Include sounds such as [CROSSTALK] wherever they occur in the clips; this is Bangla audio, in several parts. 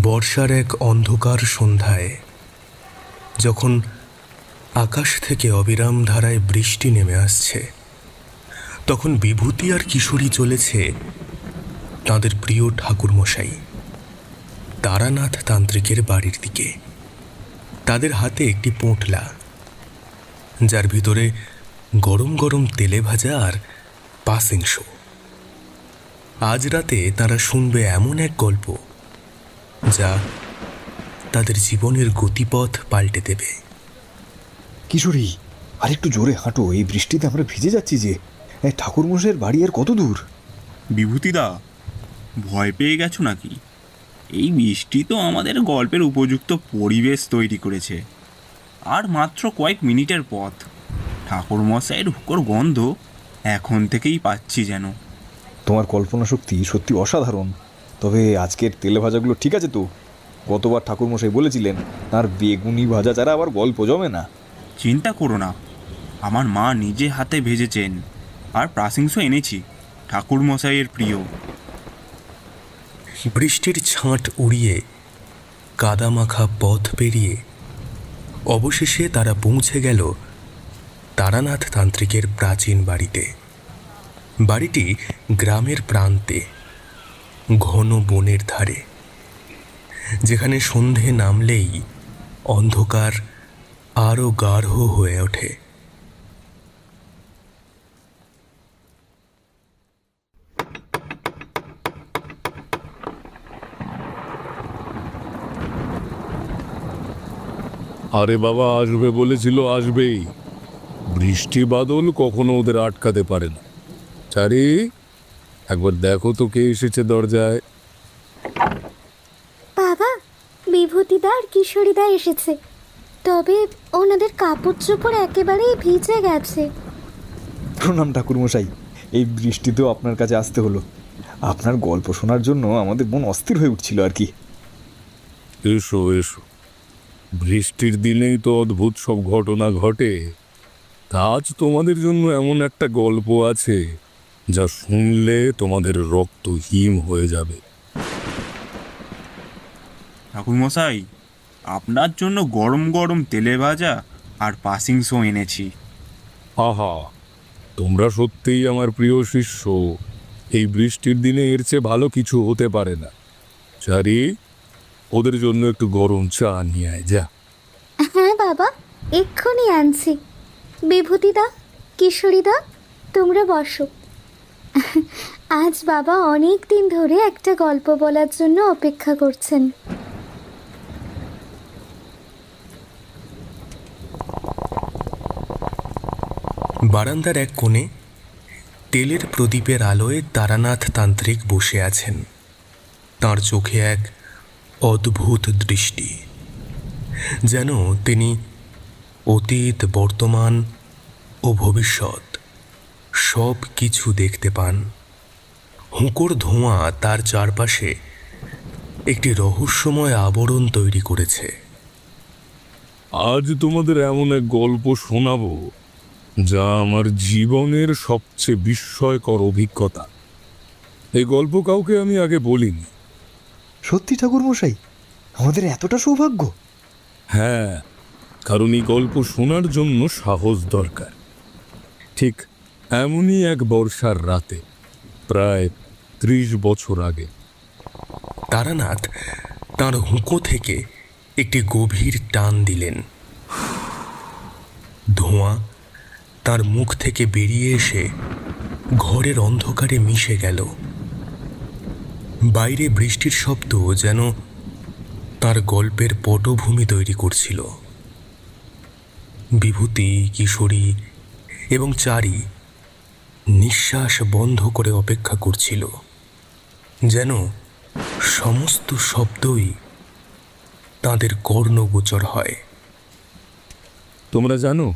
বর্ষার এক অন্ধকার সন্ধ্যায়, যখন আকাশ থেকে অবিরাম ধারায় বৃষ্টি নেমে আসছে, তখন বিভূতি আর কিশোরী চলেছে তাদের প্রিয় ঠাকুরমশাই, তারানাথ তান্ত্রিকের বাড়ির দিকে। তাদের হাতে একটি পোঁটলা, যার ভিতরে গরম গরম তেলে ভাজা আর পাসিংস। আজ রাতে তারা শুনবে এমন এক গল্প যা তাদের জীবনের গতিপথ পাল্টে দেবে। কিশোরী আর একটু জোরে হাঁটো। এই বৃষ্টিতে আমরা ভিজে যাচ্ছি যে। এই ঠাকুরমশাইয়ের বাড়ি আর কত দূর? বিভূতিদা ভয় পেয়ে গেছো নাকি? এই বৃষ্টি তো আমাদের গল্পের উপযুক্ত পরিবেশ তৈরি করেছে। আর মাত্র কয়েক মিনিটের পথ। ঠাকুরমশাইয়ের হুকোর গন্ধ এখন থেকেই পাচ্ছি যেন। তোমার কল্পনা শক্তি সত্যি অসাধারণ। তবে আজকের তেলে ভাজাগুলো ঠিক আছে তো? গতবার ঠাকুরমশাই বলেছিলেন তার বেগুনি ভাজা ছাড়া আবার গল্প জমে না। চিন্তা করো না আমার মা নিজে হাতে ভেজেছেন আর প্রাসিংস এনেছি ঠাকুরমশাইয়ের প্রিয়। বৃষ্টির ছাঁট উড়িয়ে কাদামাখা পথ পেরিয়ে অবশেষে তারা পৌঁছে গেল তারানাথ তান্ত্রিকের প্রাচীন বাড়িতে। বাড়িটি গ্রামের প্রান্তে। ঘন বনের ধারে, যেখানে সন্ধে নামলেই অন্ধকার আরও গাঢ় হয়ে ওঠে। আরে বাবা, আসবে বলেছিল, আসবেই। বৃষ্টি বাদল কখনো ওদের আটকাতে পারে না। চারি একবার দেখো তো কে এসেছে দরজায়। বাবা বিভূতিদা আর কিশোরীদা এসেছে। তবে ওনাদের কাপড় চোপড় একেবারেই ভিজে গেছে। প্রণাম ঠাকুরমশাই এই বৃষ্টিতেও আপনার কাছে আসতে হলো। আপনার গল্প শোনার জন্য আমাদের মন অস্থির হয়ে উঠছিল আর কি। এসো এসো। বৃষ্টির দিনেই তো অদ্ভুত সব ঘটনা ঘটে। তা আজ তোমাদের জন্য এমন একটা গল্প আছে। যা শুনলে তোমাদের রক্ত হিম হয়ে যাবে। ঠাকুরমশাই আপনার জন্য গরম গরম তেলে ভাজা আর পাসিং শো এনেছি। আহা তোমরা সত্যিই আমার প্রিয় শিষ্য। এই বৃষ্টির দিনে এর চেয়ে ভালো কিছু হতে পারে না। চারি ওদের জন্য একটু গরম চা নিয়ে আয় যা। হ্যাঁ বাবা এক্ষুনি আনছি। বিভূতিদা কিশোরীদা তোমরা বসো। [LAUGHS] আজ বাবা অনেক দিন ধরে একটা গল্প বলার জন্য অপেক্ষা করছেন। বারান্দার এক কোণে তেলের প্রদীপের আলোয় তারানাথ তান্ত্রিক বসে আছেন। তার চোখে এক অদ্ভুত দৃষ্টি, যেন তিনি অতীত, বর্তমান ও ভবিষ্যৎ সব কিছু দেখতে পান। হুঁকোর ধোঁয়া তার চারপাশে একটি রহস্যময় আবরণ তৈরি করেছে। আজ তোমাদের এমন এক গল্প শোনাবো যা আমার জীবনের সবচেয়ে বিস্ময়কর অভিজ্ঞতা। এই গল্প কাউকে আমি আগে বলিনি। সত্যি ঠাকুরমশাই আমাদের এতটা সৌভাগ্য? হ্যাঁ কারণ এই গল্প শোনার জন্য সাহস দরকার। ঠিক এমনই এক বর্ষার রাতে, প্রায় ত্রিশ বছর আগে। তারানাথ তার হুঁকো থেকে একটি গভীর টান দিলেন। ধোঁয়া তার মুখ থেকে বেরিয়ে এসে ঘরের অন্ধকারে মিশে গেল। বাইরে বৃষ্টির শব্দ যেন তার গল্পের পটভূমি তৈরি করছিল। বিভূতি, কিশোরী এবং চারি নিঃশ্বাস বন্ধ করে অপেক্ষা করছিল যেন সমস্ত শব্দই তাদের কর্ণগোচর হয়। তোমরা জানো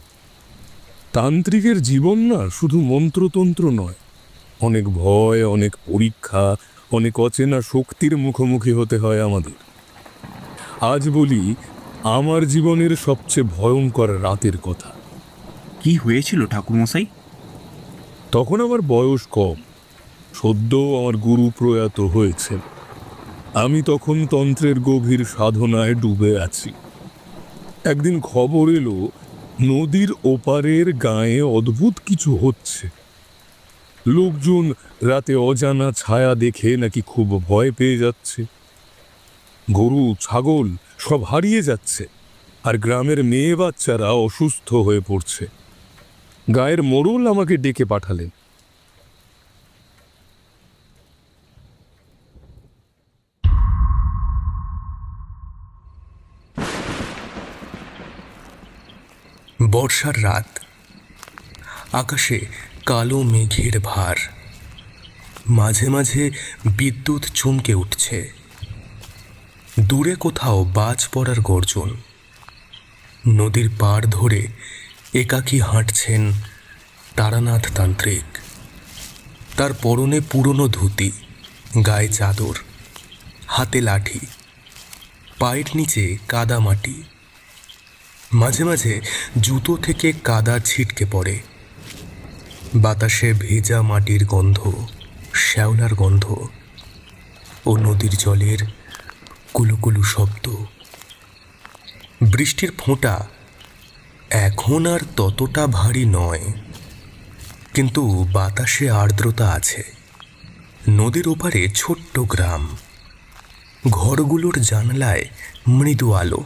তান্ত্রিকের জীবন না শুধু মন্ত্রতন্ত্র নয় অনেক ভয় অনেক পরীক্ষা অনেক অচেনা শক্তির মুখোমুখি হতে হয় আমাদের। আজ বলি আমার জীবনের সবচেয়ে ভয়ঙ্কর রাতের কথা। কি হয়েছিল ঠাকুরমশাই? তখন আমার বয়স কম। সদ্য আমার গুরু প্রয়াত হয়েছে আমি তখন তন্ত্রের গভীর সাধনায় ডুবে আছি। একদিন খবর এলো, নদীর ওপারের গায়ে অদ্ভুত কিছু হচ্ছে। লোকজন রাতে অজানা ছায়া দেখে নাকি খুব ভয় পেয়ে যাচ্ছে। গরু, ছাগল সব হারিয়ে যাচ্ছে, আর গ্রামের মেয়ে বাচ্চারা অসুস্থ হয়ে পড়ছে। গায়ের মোড়ল আমাকে ডেকে পাঠালেন। বর্ষার রাত। আকাশে কালো মেঘের ভার। মাঝে মাঝে বিদ্যুৎ চমকে উঠছে। দূরে কোথাও বাজ পড়ার গর্জন। নদীর পাড় ধরে একাকী হাঁটছেন তারানাথ তান্ত্রিক। তার পরনে পুরনো ধুতি, গায়ে চাদর, হাতে লাঠি, পায়ের নিচে কাদা মাটি। মাঝে মাঝে জুতো থেকে কাদা ছিটকে পড়ে। বাতাসে ভেজা মাটির গন্ধ, শ্যাওলার গন্ধ ও নদীর জলের কুলুকুলু শব্দ। বৃষ্টির ফোঁটা এখন আর ততটা ভারী নয়। কিন্তু বাতাসে আর্দ্রতা আছে। নদীর ওপারে ছোট্ট গ্রাম। ঘরগুলোর জানলায় মৃদু আলো,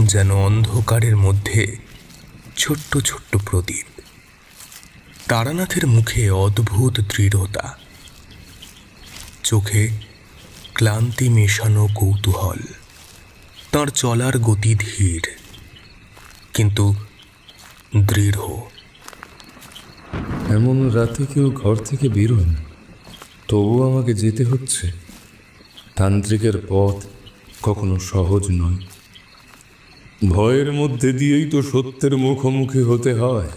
যেন অন্ধকারের মধ্যে ছোট্ট ছোট্ট প্রদীপ। তারানাথের মুখে অদ্ভুত দৃঢ়তা। চোখে ক্লান্তি মেশানো কৌতূহল। তার চলার গতি ধীর। কিন্তু দৃঢ়। এমন রাতে কেউ ঘর থেকে বেরোয় না তবু আমাকে যেতে হচ্ছে। তান্ত্রিকের পথ কখনো সহজ নয়। ভয়ের মধ্যে দিয়েই তো সত্যের মুখোমুখি হতে হয়।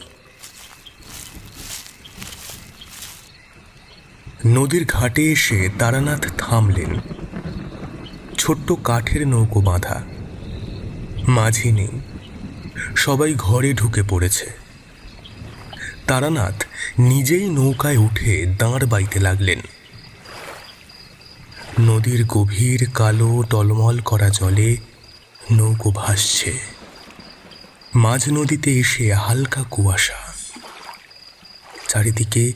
নদীর ঘাটে এসে তারানাথ থামলেন। ছোট্ট কাঠের নৌকো বাঁধা। মাঝি নেই। সবাই ঘরে ঢুকে পড়েছে। তারানাথ নিজেই নৌকায় উঠে দাঁড় বাইতে লাগলেন। নদীর গভীর কালো টলমল করা জলে নৌকো ভাসছে। মাঝ নদীতে এসে হালকা কুয়াশা। চারিদিকে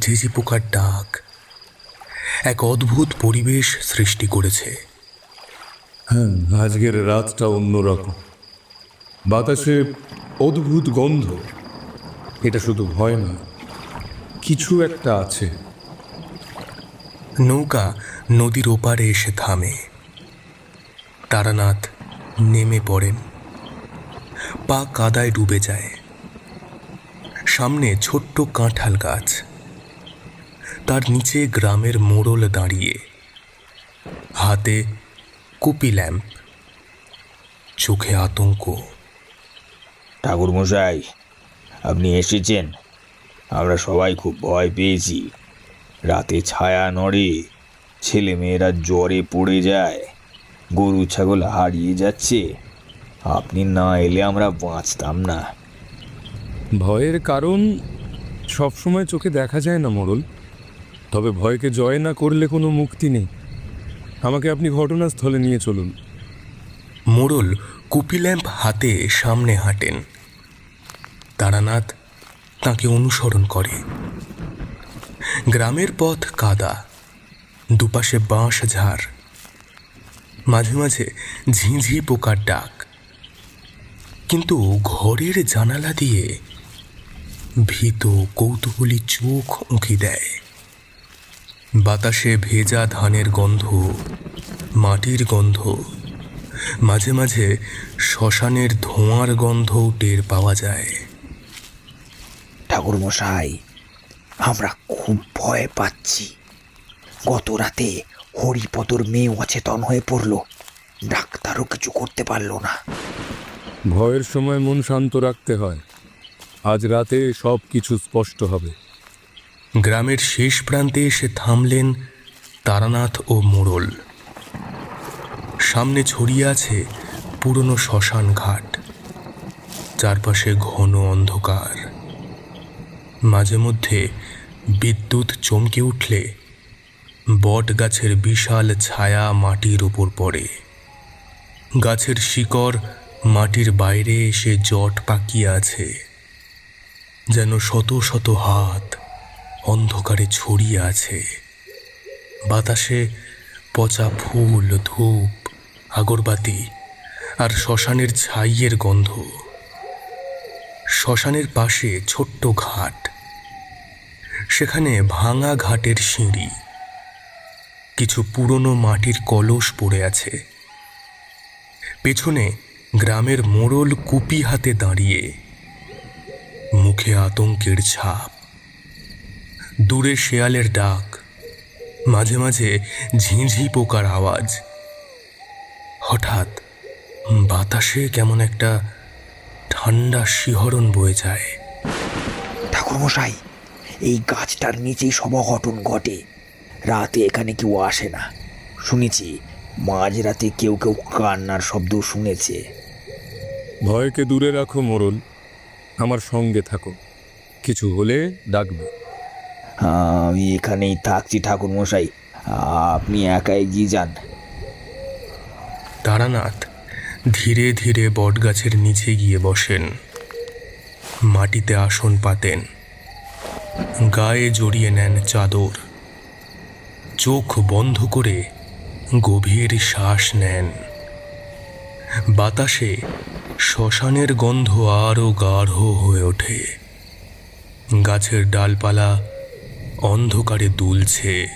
ঝিঝি পোকার ডাক। এক অদ্ভুত পরিবেশ সৃষ্টি করেছে। হ্যাঁ আজকের রাতটা অন্যরকম। বাতাসে অদ্ভুত গন্ধ। এটা শুধু ভয় না, কিছু একটা আছে। নৌকা নদীর ওপারে এসে থামে। তারানাথ নেমে পড়েন। পা কাদায় ডুবে যায়। সামনে ছোট্ট কাঁঠাল গাছ। তার নিচে গ্রামের মোড়ল দাঁড়িয়ে। হাতে কুপি ল্যাম্প। চোখে আতঙ্ক। ঠাকুর মশাই আপনি এসেছেন। আমরা সবাই খুব ভয় পেয়েছি। রাতে ছায়া নড়ে ছেলে মেয়েরা জ্বরে পড়ে যায়। গরু ছাগল হারিয়ে যাচ্ছে। আপনি না এলে আমরা বাঁচতাম না। ভয়ের কারণ সবসময় চোখে দেখা যায় না, মোড়ল। তবে ভয়কে জয় না করলে কোনো মুক্তি নেই। আমাকে আপনি ঘটনাস্থলে নিয়ে চলুন। মোড়ল কুপি ল্যাম্প হাতে সামনে হাঁটেন। তারানাথ তাকে অনুসরণ করে। গ্রামের পথ কাদা, দুপাশে বাঁশ ঝাড়, মাঝে মাঝে ঝিঁঝি পোকার ডাক। কিন্তু ঘরের জানালা দিয়ে ভীত কৌতূহলী চোখ উঁকি দেয়। বাতাসে ভেজা ধানের গন্ধ, মাটির গন্ধ মাঝে মাঝে শ্মশানের ধোঁয়ার গন্ধও টের পাওয়া যায়। ঠাকুর মশাই আমরা খুব ভয় পাচ্ছি। গত রাতে হরিপদর মেয়ে অচেতন হয়ে পড়ল। ডাক্তারও কিছু করতে পারল না। ভয়ের সময় মন শান্ত রাখতে হয়। আজ রাতে সব কিছু স্পষ্ট হবে। গ্রামের শেষ প্রান্তে এসে থামলেন তারানাথ ও মোড়ল সামনে ছড়িয়ে আছে পুরনো শ্মশান ঘাট। চারপাশে ঘন অন্ধকার। মাঝে মধ্যে বিদ্যুৎ চমকে উঠলে বট গাছের বিশাল ছায়া মাটির ওপর পড়ে। গাছের শিকড় মাটির বাইরে এসে জট পাকিয়ে আছে, যেন শত শত হাত অন্ধকারে ছড়িয়ে আছে। বাতাসে পচা ফুল, ধূপ আগরবাতি আর শ্মশানের ছাইয়ের গন্ধ। শ্মশানের পাশে ছোট্ট ঘাট। সেখানে ভাঙা ঘাটের সিঁড়ি। কিছু পুরনো মাটির কলস পড়ে আছে। পেছনে গ্রামের মোড়ল কুপি হাতে দাঁড়িয়ে। মুখে আতঙ্কের ছাপ। দূরে শেয়ালের ডাক। মাঝে মাঝে ঝিঁঝি পোকার আওয়াজ। হঠাৎ বাতাসে কেমন একটা ঠান্ডা শিহরণ বয়ে যায়। ঠাকুরমশাই এই গাছটার নিচেই সব অঘটন ঘটে। রাতে এখানে কেউ আসে না। শুনেছি মাঝরাতে কেউ কেউ কান্নার শব্দ শুনেছে। ভয়কে দূরে রাখো মোরল। আমার সঙ্গে থাকো। কিছু হলে ডাকবে। আমি এখানেই থাকছি ঠাকুরমশাই। আপনি একা এগিয়ে যান। তারানাথ ধীরে ধীরে বটগাছের নিচে গিয়ে বসেন। মাটিতে আসন পাতেন। গায়ে জড়িয়ে নেন চাদর। চোখ বন্ধ করে গভীর শ্বাস নেন। বাতাসে শ্মশানের গন্ধ আরও গাঢ় হয়ে ওঠে। গাছের ডালপালা অন্ধকারে দুলছে।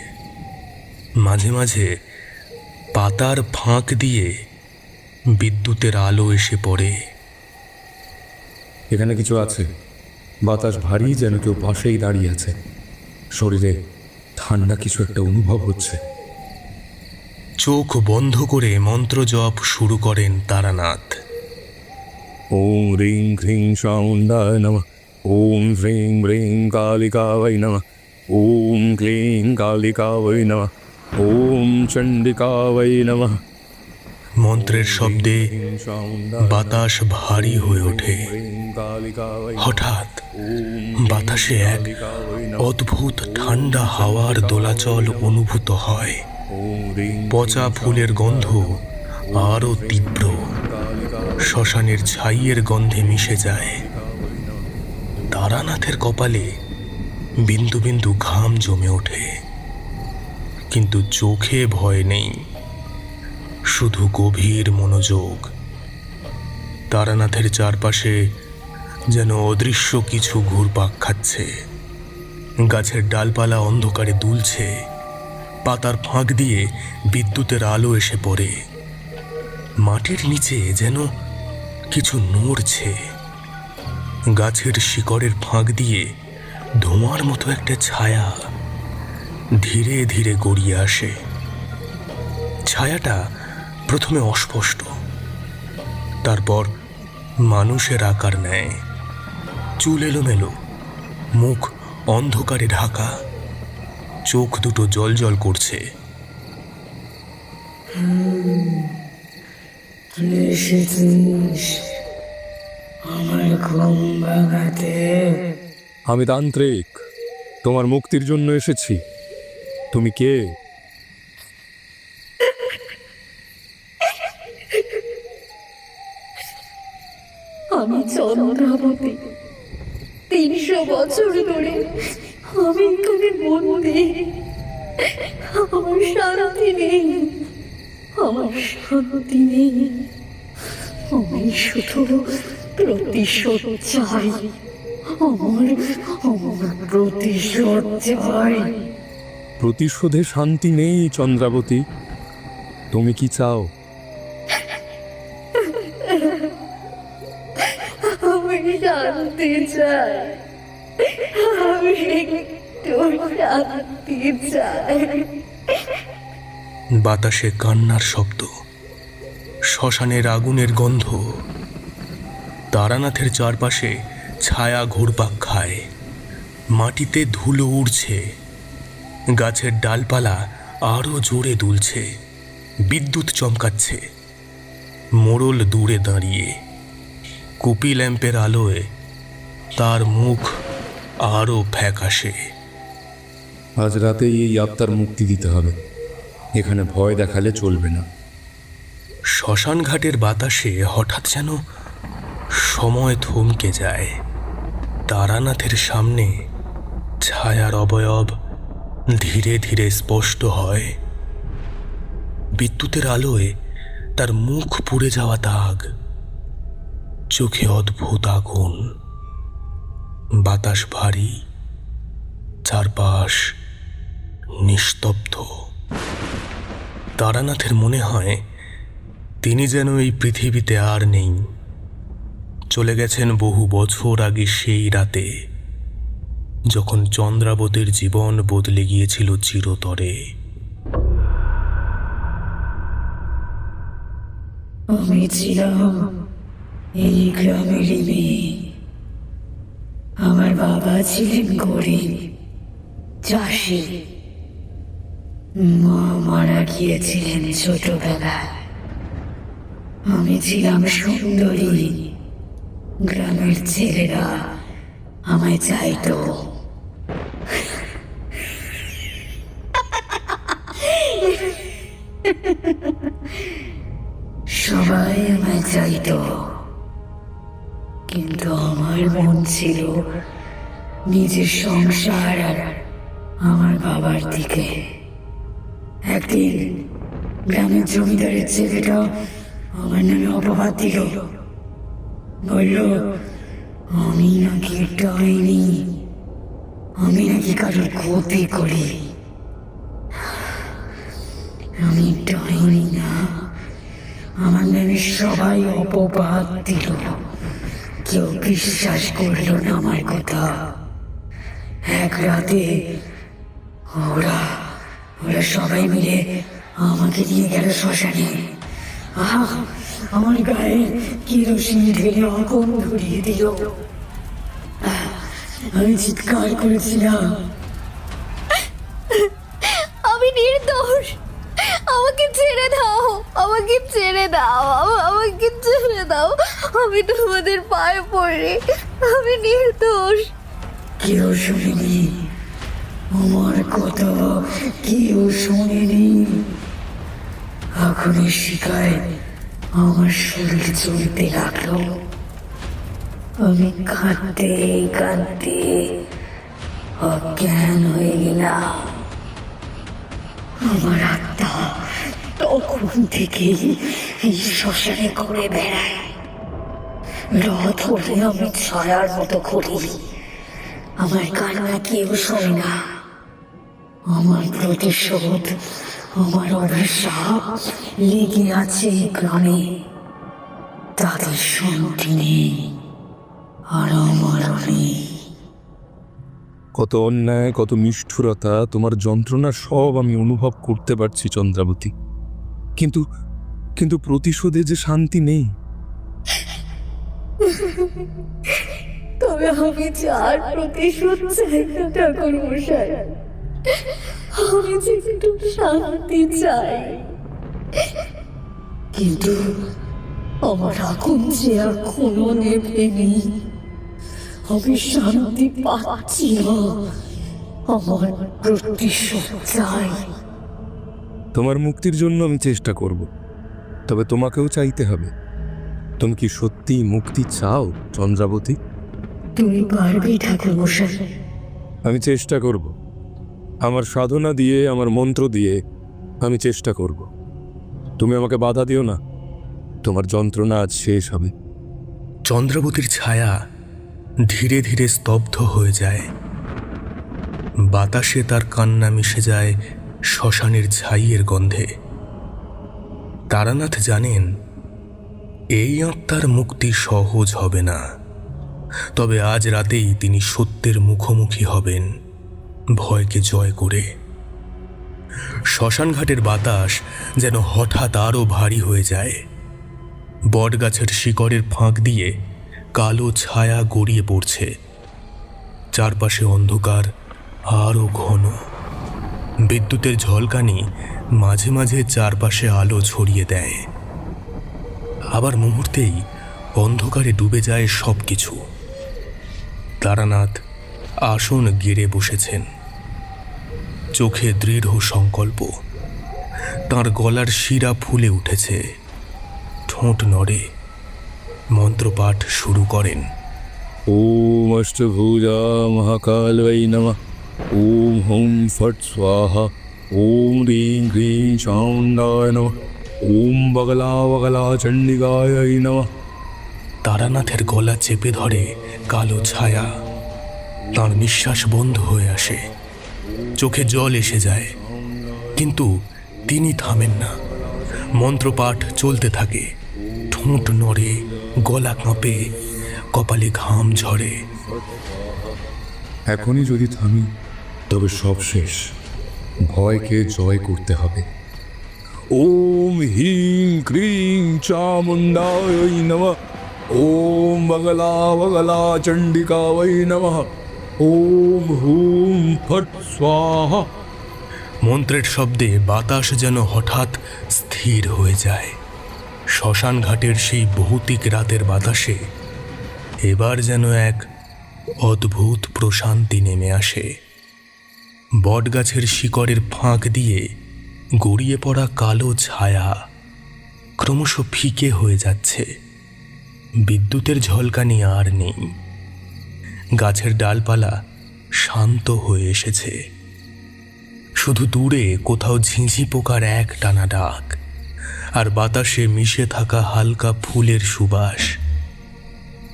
মাঝে মাঝে পাতার ফাঁক দিয়ে বিদ্যুতের আলো এসে পড়ে। এখানে কিছু আছে। বাতাস ভারী যেন কেউ পাশেই দাঁড়িয়ে আছে। শরীরে ঠান্ডা কিছু একটা অনুভব হচ্ছে। চোখ বন্ধ করে মন্ত্র জপ শুরু করেন তারানাথ। ওম রিং খ্রিং চাউণ্ডায় নম। ওম হ্রিং হ্রিং কালিকাবৈ নম। ওম ক্লিং কালিকাবৈ নম। ওম চণ্ডিকাবৈ নম। মন্ত্রের শব্দে বাতাস ভারী হয়ে ওঠে। হঠাৎ বাতাসে এক অদ্ভুত ঠান্ডা হাওয়ার দোলাচল অনুভূত হয়। পচা ফুলের গন্ধ আরও তীব্র। শ্মশানের ছাইয়ের গন্ধে মিশে যায়। তারানাথের কপালে বিন্দু বিন্দু ঘাম জমে ওঠে। কিন্তু চোখে ভয় নেই। শুধু গভীর মনোযোগ। তারানাথের চারপাশে যেন অদৃশ্য কিছু ঘুরপাক খাচ্ছে। গাছের ডালপালা অন্ধকারে দুলছে। পাতার ফাঁক দিয়ে বিদ্যুতের আলো এসে পড়ে। মাটির নিচে যেন কিছু নড়ছে। গাছের শিকড়ের ফাঁক দিয়ে ধোঁয়ার মতো একটা ছায়া ধীরে ধীরে গড়িয়ে আসে। ছায়াটা প্রথমে অস্পষ্ট। তারপর মানুষের আকার নেয়। চুল এলোমেলো। মুখ অন্ধকারে ঢাকা। চোখ দুটো জল জল করছে আমি তান্ত্রিক। তোমার মুক্তির জন্য এসেছি। তুমি কে? আমি চন্দ্রাবতী তিনশো বছর ধরে আমি এখানে বন্দি। আমার শান্তি নেই। আমার শান্তি নেই। আমি শুধু প্রতিশোধ চাই। আমার আমার প্রতিশোধ চাই। প্রতিশোধে শান্তি নেই চন্দ্রাবতী। তুমি কি চাও? আমি শান্তি চাই। আমি একটু শান্তি চাই। বাতাসে কান্নার শব্দ শ্মশানের আগুনের গন্ধ তারানাথের চারপাশে ছায়া ঘুরপাক খায় মাটিতে ধুলো উড়ছে। গাছের ডালপালা আরও জোরে দুলছে বিদ্যুৎ চমকাচ্ছে। মোড়ল দূরে দাঁড়িয়ে কুপি ল্যাম্পের আলোয় তার মুখ আরও ফ্যাকাশে। আজ রাতেই এই আত্মার মুক্তি দিতে হবে। এখানে ভয় দেখালে চলবে না। শ্মশান ঘাটের বাতাসে হঠাৎ যেন সময় থমকে যায়। তারানাথের সামনে ছায়ার অবয়ব ধীরে ধীরে স্পষ্ট হয়। বিদ্যুতের আলোয় তার মুখ পুড়ে যাওয়া দাগ, চোখে অদ্ভুত আগুন, বাতাস ভারী, চারপাশ নিস্তব্ধ। তারানাথের মনে হয় তিনি যেন এই পৃথিবীতে আর নেই। চলে গেছেন বহু বছর আগে সেই রাতে। যখন চন্দ্রাবতীর জীবন বদলে গিয়েছিল চিরতরে। আমি ছিলাম এই গ্রামেরই মেয়ে। আমার বাবা ছিলেন গরিব, চাষি। মা মারা গিয়েছিলেন ছোটবেলায়। আমি ছিলাম সুন্দরী। গ্রামের ছেলেরা আমায় চাইতো। সবাই আমায় চাইতো। কিন্তু আমার মন ছিল নিজের সংসার আর আমার বাবার দিকে। একদিন গ্রামের জমিদারের ছেলেটা আমার নামে অপবাদ দিল। বলল, আমি নাকি ডাইনি আমি নাকি কারোর ক্ষতি করি। আমি ডাইনি না। আমার নামে সবাই অপবাদ দিল। কেউ বিশ্বাস করল না আমার কথা। এক রাতে ওরা ওরা সবাই মিলে আমাকে নিয়ে গেল শ্মশানে। আহ, আমার গায়ে কেরোসিন ঢেলে আগুন ধরিয়ে দিল। আমি চিৎকার করেছিলাম আমি নির্দোষ আমাকে ছেড়ে দাও, আমাকে ছেড়ে দাও আমাকে ছেড়ে দাও। আমি তোমাদের পায়ে পড়ি। আমি নির্দোষ। কেউ শুনিনি? আমার কথা কেউ শুনিনি? এখনও শিকায় আমার শরীর চলতে লাগল। আমি কাঁদতে কাঁদতে অজ্ঞান হয়ে গেলাম। আমার আত্মা তখন থেকেই শ্মশানে ঘুরে বেড়ায়। হলে আমি ছায়ার মতো করি আমার কান্না কেউ শোনে না। আমার প্রতিশোধ, আমার অভিশাপ লেগে আছে গ্রামে তাদের শান্তি নেই আর আমারও নেই। কত অন্যায়, কত নিষ্ঠুরতা তোমার যন্ত্রণা সব আমি অনুভব করতে পারছি, চন্দ্রাবতী। কিন্তু কিন্তু প্রতিশোধে যে শান্তি নেই। তবে আমি যার প্রতিশোধ চাই ঠাকুর মশাই আমি যে একটু শান্তি চাই। কিন্তু আমার আগুন যে এখনও নেভেনি আমি শান্তি পাচ্ছি না। আমার প্রতিশোধ চাই। তোমার মুক্তির জন্য আমি চেষ্টা করব। তবে তোমাকেও চাইতে হবে। তুমি কি সত্যি মুক্তি চাও চন্দ্রাবতী? তুমি পারবে ঠাকুর মশাই। আমি চেষ্টা করব। আমার সাধনা দিয়ে আমার মন্ত্র দিয়ে আমি চেষ্টা করব। তুমি আমাকে বাধা দিও না। তোমার যন্ত্রণা আজ শেষ হবে। চন্দ্রাবতীর ছায়া ধীরে ধীরে স্তব্ধ হয়ে যায়। বাতাসে তার কান্না মিশে যায়। শ্মশানের ছাইয়ের গন্ধে। তারানাথ জানেন, এই আত্মার মুক্তি সহজ হবে না। তবে আজ রাতেই তিনি সত্যের মুখোমুখি হবেন, ভয়কে জয় করে। শ্মশানঘাটের বাতাস যেন হঠাৎ আরও ভারী হয়ে যায়। বটগাছের শিকড়ের ফাঁক দিয়ে কালো ছায়া গড়িয়ে পড়ছে। চারপাশে অন্ধকার আরও ঘন। বিদ্যুতের ঝলকানি মাঝে মাঝে চারপাশে আলো ছড়িয়ে দেয়। আবার মুহূর্তেই অন্ধকারে ডুবে যায় সব কিছু তারানাথ আসন গেড়ে বসেছেন। চোখে দৃঢ় সংকল্প। তার গলার শিরা ফুলে উঠেছে। ঠোঁট নড়ে মন্ত্রপাঠ শুরু করেন। ও অষ্টভুজা মহাকাল বৈ নমঃ। ওম হুম ফট স্বাহা ওম ह्रीं क्रीं चामुण्डाय नमः ওম বগলা বগলা চণ্ডিকায় নমঃ তারানাথের গলা চেপে ধরে কালো ছায়া তার নিঃশ্বাস বন্ধ হয়ে আসে চোখে জল এসে যায় কিন্তু তিনি থামেন না মন্ত্রপাঠ চলতে থাকে ঠোঁট নড়ে গলা কাঁপে কপালে ঘাম ঝরে এখনই যদি থামি তবে সব শেষ। ভয়কে জয় করতে হবে। ওম হিং ক্রিং চামুণ্ডায় নমঃ। ওম বগলা বগলা চণ্ডিকা वै নমঃ। ওম হুম ফট স্বাহা। মন্ত্রের শব্দে বাতাস যেন হঠাৎ স্থির হয়ে যায়। শ্মশান ঘাটের সেই ভৌতিক রাতের বাতাসে এবার যেন এক অদ্ভুত প্রশান্তি নেমে আসে। বটগাছের শিকড়ের ফাঁক দিয়ে গড়িয়ে পড়া কালো ছায়া ক্রমশ ফিকে হয়ে যাচ্ছে। বিদ্যুতের ঝলকানি আর নেই। গাছের ডালপালা শান্ত হয়ে এসেছে। শুধু দূরে কোথাও ঝিঁঝি পোকার এক টানা ডাক আর বাতাসে মিশে থাকা হালকা ফুলের সুবাস।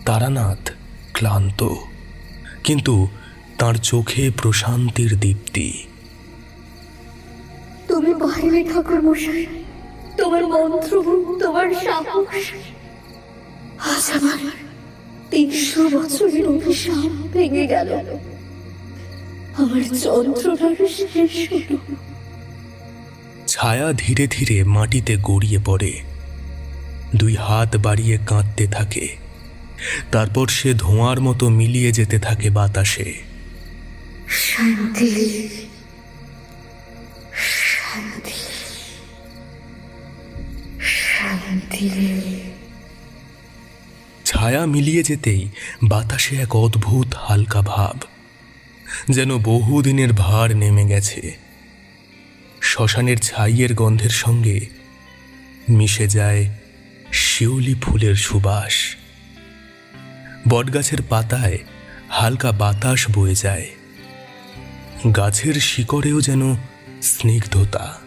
তারানাথ ক্লান্ত, কিন্তু তার চোখে প্রশান্তির দীপ্তি। তুমি বাইরে ঠাকুর মশাই তোমার মন্ত্র তোমার সাহস। আজ আমার তিনশো বছরের অভিশাপ ভেঙে গেল। আমার যন্ত্রণার শেষ হলো। ছায়া ধীরে ধীরে মাটিতে গড়িয়ে পড়ে। দুই হাত বাড়িয়ে কাঁদতে থাকে। তারপর সে ধোঁয়ার মতো মিলিয়ে যেতে থাকে বাতাসে। শান্তি। শান্তি। শান্তি। ছায়া মিলিয়ে যেতেই বাতাসে এক অদ্ভুত হালকা ভাব যেন বহুদিনের ভার নেমে গেছে। শ্মশানের ছাইয়ের গন্ধের সঙ্গে মিশে যায় শিউলি ফুলের সুবাস। বটগাছের পাতায় হালকা বাতাস বয়ে যায়। গাছের শিকড়েও যেন স্নিগ্ধতা।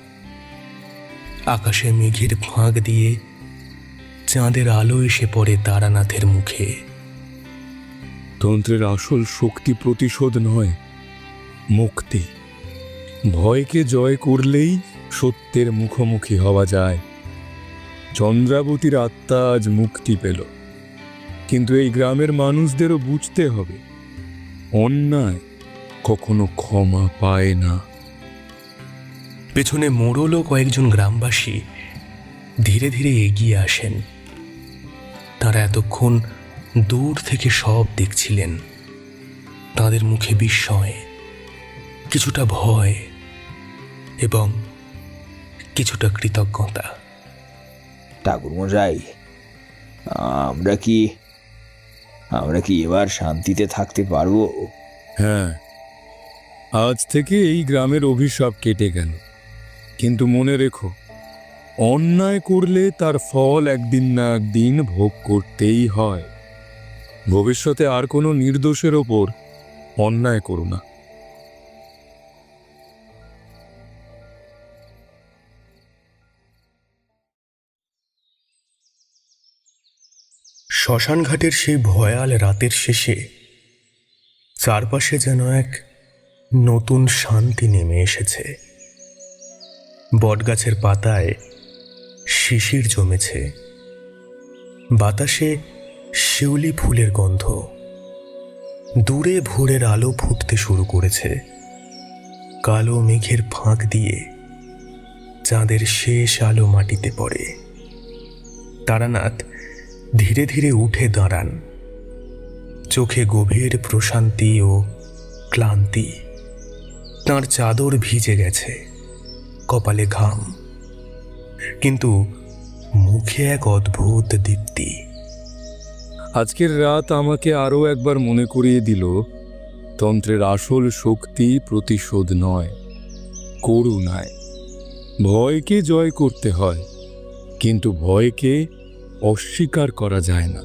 আকাশে মেঘের ফাঁক দিয়ে চাঁদের আলো এসে পড়ে তারানাথের মুখে। তন্ত্রের আসল শক্তি প্রতিশোধ নয়, মুক্তি। ভয়কে জয় করলেই সত্যের মুখোমুখি হওয়া যায়। চন্দ্রাবতীর আত্মা আজ মুক্তি পেল। কিন্তু এই গ্রামের মানুষদেরও বুঝতে হবে, অন্যায় কখনো ক্ষমা পায় না। পেছনে মোড়ল কয়েকজন গ্রামবাসী ধীরে ধীরে এগিয়ে আসেন। তারা এতক্ষণ দূর থেকে সব দেখছিলেন। তাদের মুখে বিস্ময় কিছুটা ভয় এবং কিছুটা কৃতজ্ঞতা। ঠাকুরমশাই আমরা কি আমরা কি এবার শান্তিতে থাকতে পারব? হ্যাঁ আজ থেকে এই গ্রামের অভিশাপ কেটে গেল। কিন্তু মনে রেখো, অন্যায় করলে তার ফল একদিন না একদিন ভোগ করতেই হয়। ভবিষ্যতে আর কোনো নির্দোষের ওপর অন্যায় করো না। শ্মশানঘাটের সেই ভয়াল রাতের শেষে চারপাশে যেন এক নতুন শান্তি নেমে এসেছে। বটগাছের পাতায় শিশির জমেছে। বাতাসে শিউলি ফুলের গন্ধ। দূরে ভোরের আলো ফুটতে শুরু করেছে। কালো মেঘের ফাঁক দিয়ে চাঁদের শেষ আলো মাটিতে পড়ে। তারানাথ ধীরে ধীরে উঠে দাঁড়ান। চোখে গভীর প্রশান্তি ও ক্লান্তি। তার চাদর ভিজে গেছে, কপালে ঘাম। কিন্তু মুখে এক অদ্ভুত দীপ্তি। আজকের রাত আমাকে আরও একবার মনে করিয়ে দিল, তন্ত্রের আসল শক্তি প্রতিশোধ নয়, করুণায়। ভয়কে জয় করতে হয়, কিন্তু ভয়কে অস্বীকার করা যায় না।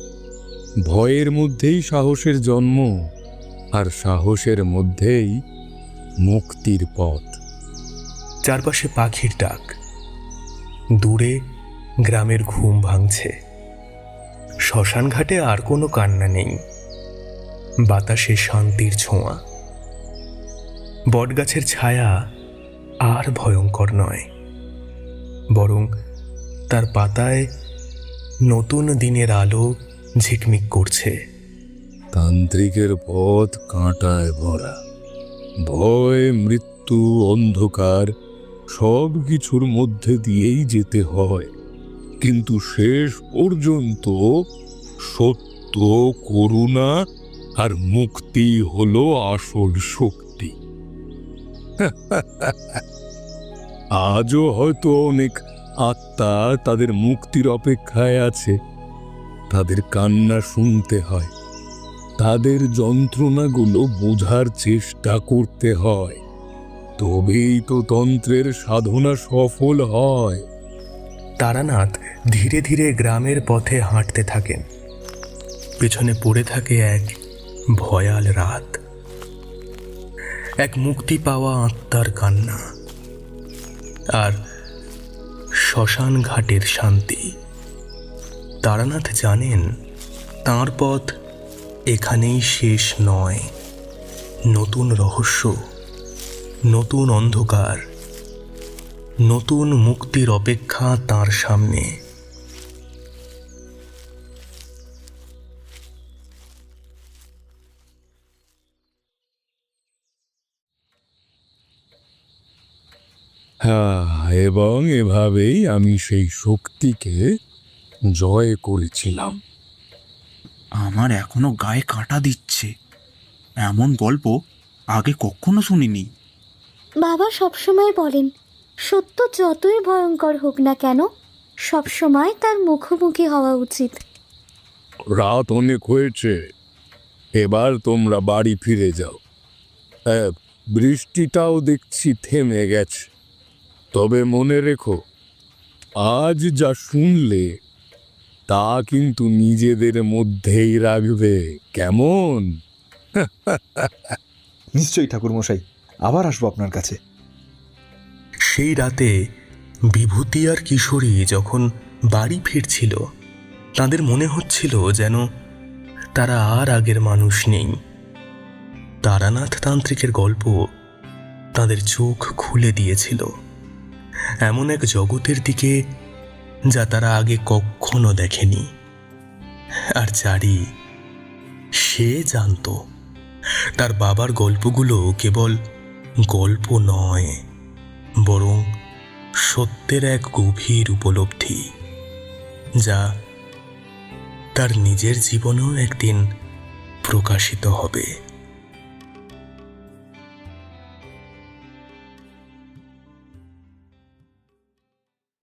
ভয়ের মধ্যেই সাহসের জন্ম, আর সাহসের মধ্যেই মুক্তির পথ। চারপাশে পাখির ডাক। দূরে গ্রামের ঘুম ভাঙছে। শ্মশান ঘাটে আর কোনো কান্না নেই। বাতাসে শান্তির ছোঁয়া। বটগাছের ছায়া আর ভয়ঙ্কর নয়। বরং তার পাতায় নতুন দিনের আলো ঝিকমিক করছে। তান্ত্রিকের পথ কাঁটায় ভরা। ভয়, মৃত্যু, অন্ধকার সব কিছুর মধ্যে দিয়েই যেতে হয়। কিন্তু শেষ পর্যন্ত সত্য, করুণা আর মুক্তি হলো আসল শক্তি। [LAUGHS] আজও হয়তো অনেক আত্মা তাদের মুক্তির অপেক্ষায় আছে। তাদের কান্না শুনতে হয়। তাদের যন্ত্রণাগুলো বোঝার চেষ্টা করতে হয়। তবেই তো তন্ত্রের সাধনা সফল হয়। তারানাথ ধীরে ধীরে গ্রামের পথে হাঁটতে থাকেন। পেছনে পড়ে থাকে এক ভয়াল রাত। এক মুক্তি পাওয়া আত্মার কান্না। আর শ্মশান ঘাটের শান্তি। তারানাথ জানেন তাঁর পথ এখানেই শেষ নয়। নতুন রহস্য, নতুন অন্ধকার, নতুন মুক্তির অপেক্ষা তার সামনে। হ্যাঁ এবং এভাবেই আমি সেই শক্তিকে জয় করেছিলাম। আমার এখনও গায়ে কাঁটা দিচ্ছে। এমন গল্প আগে কখনো শুনিনি। বাবা সবসময় বলেন সত্য যতই ভয়ঙ্কর হোক না কেন সবসময় তার মুখোমুখি হওয়া উচিত। রাত অনেক হয়েছে এবার তোমরা বাড়ি ফিরে যাও। হ্যাঁ বৃষ্টিটাও দেখছি থেমে গেছে। তবে মনে রেখো আজ যা শুনলে তা কিন্তু নিজেদের মধ্যেই রাখবে। কেমন? [LAUGHS] নিশ্চয়ই ঠাকুরমশাই আবার আসব আপনার কাছে। সেই রাতে বিভূতি আর কিশোরী যখন বাড়ি ফিরছিল তাদের মনে হচ্ছিল যেন তারা আর আগের মানুষ নেই। তারানাথ তান্ত্রিকের গল্প তাদের চোখ খুলে দিয়েছিল। এমন এক জগতের দিকে যা তারা আগে কখনো দেখেনি। আর চারি, সে জানতো, তার বাবার গল্পগুলো কেবল গল্প নয়, বরং সত্যের এক গভীর উপলব্ধি, যা তার নিজের জীবনেও একদিন প্রকাশিত হবে।